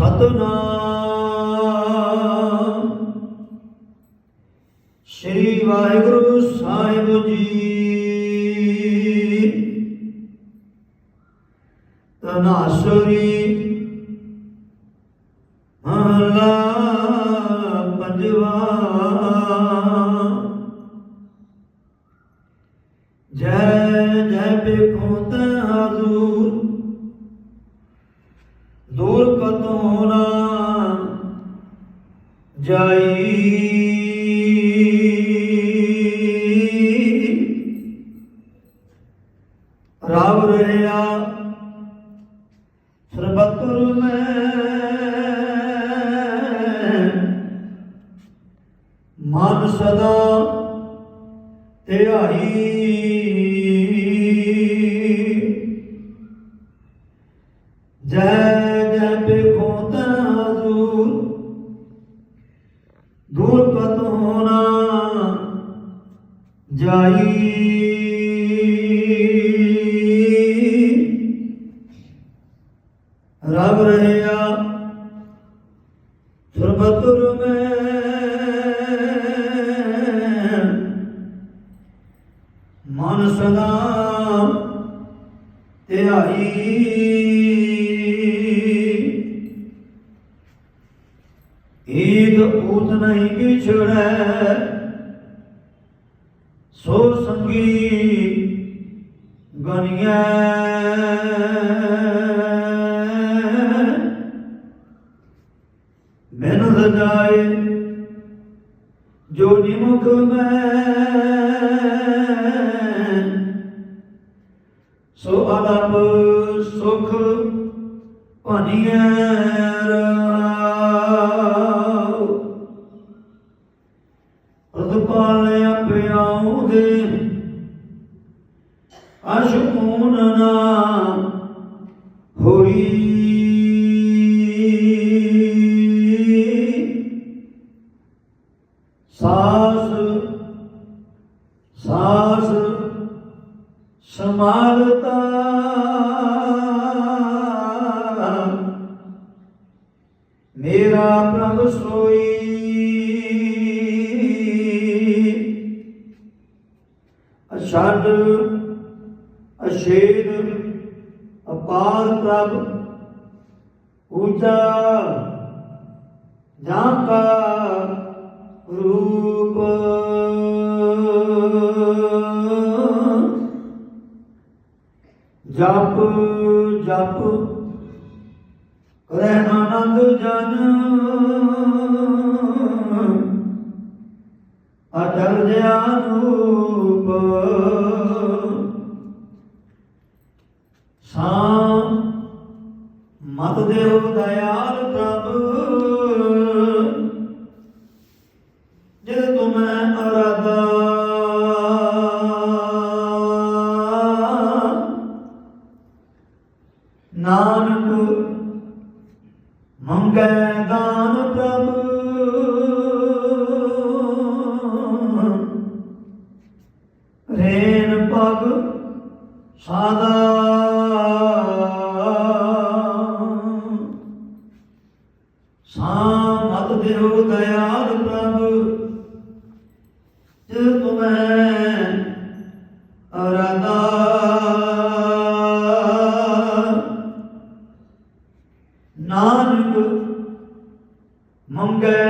ਸਤਨਾਮ। ਸ੍ਰੀ ਵਾਹਿਗੁਰੂ ਸਾਹਿਬ ਜੀ। ਤਨਾਸਰੀ ਮਹਲਾ ਪੰਜਵਾ। ਜੈ ਜੈ ਬਿਖੋ ਤੈ ਹਜ਼ੂਰ ਦੂਰ ਕਤੋਂ ਜਾਈ। ਰਾਵ ਰਹਿਆ ਸਰਬਤੁਰ ਮੈਂ। ਮਨ ਸਦਾ ਧਿਆਈ। ਜੈ ਜੈ ਬਿਖੋ ਦੂਰ ਪਤ ਹੋਣਾ ਜਾਈ। ਰਬ ਰਹਿਆ ਸਰਬਤੁਰ ਮੈਂ। ਮਨ ਸਦਾ ਧਿਆਈ। ਈਦ ਊਤ ਨਹੀਂ ਵਿਛੜੈ। ਸੋ ਸੰਗੀ ਗਨੀਐ। ਮੈਨ ਰਜਾਏ ਜੋ ਨਿਮੁਖ ਮੈਂ। ਸੋ ਅਲਪ ਸੁਖ ਭਨੀਐ ਰਾਉ ਅਦ ਪਾਲਿਆ ਪਿਆਉਂਦੇ ਅਸ਼ਕੂਨ ਨਾ ਹੋਈ। ਸਾਸ ਸਾਸ ਸਮਾਲਤਾ ਮੇਰਾ ਪ੍ਰਭ ਸੋਈ। ਅਛੱਡ ਅਸ਼ੇਦ ਅਪਾਰ ਪ੍ਰਭ ਉੱਚਾ ਜਾਂ ਕਾ ਰੂਪ। ਜਪ ਜਪ ਕਰੇ ਆਨੰਦ ਜਨ। ਅਟਲ ਜਿਆਨੂਪ ਸਾ ਮਤ ਦੇਵ ਦਇਆਲ ਪ੍ਰਭ। ਜੇ ਤੁਮੈ ਅਰਾਧਾ ਨਾਨਕ ਮੰਗੈ ਦਾਨ ਪ੍ਰਭ ਸਾਦਾ। ਸਾਮਤ ਦੇਵ ਦਇਆਲ ਪ੍ਰਭ ਜੇ ਤੁਮੈ ਅਰਾਧਾ। ਨਾਨਕ ਮੰਗੈ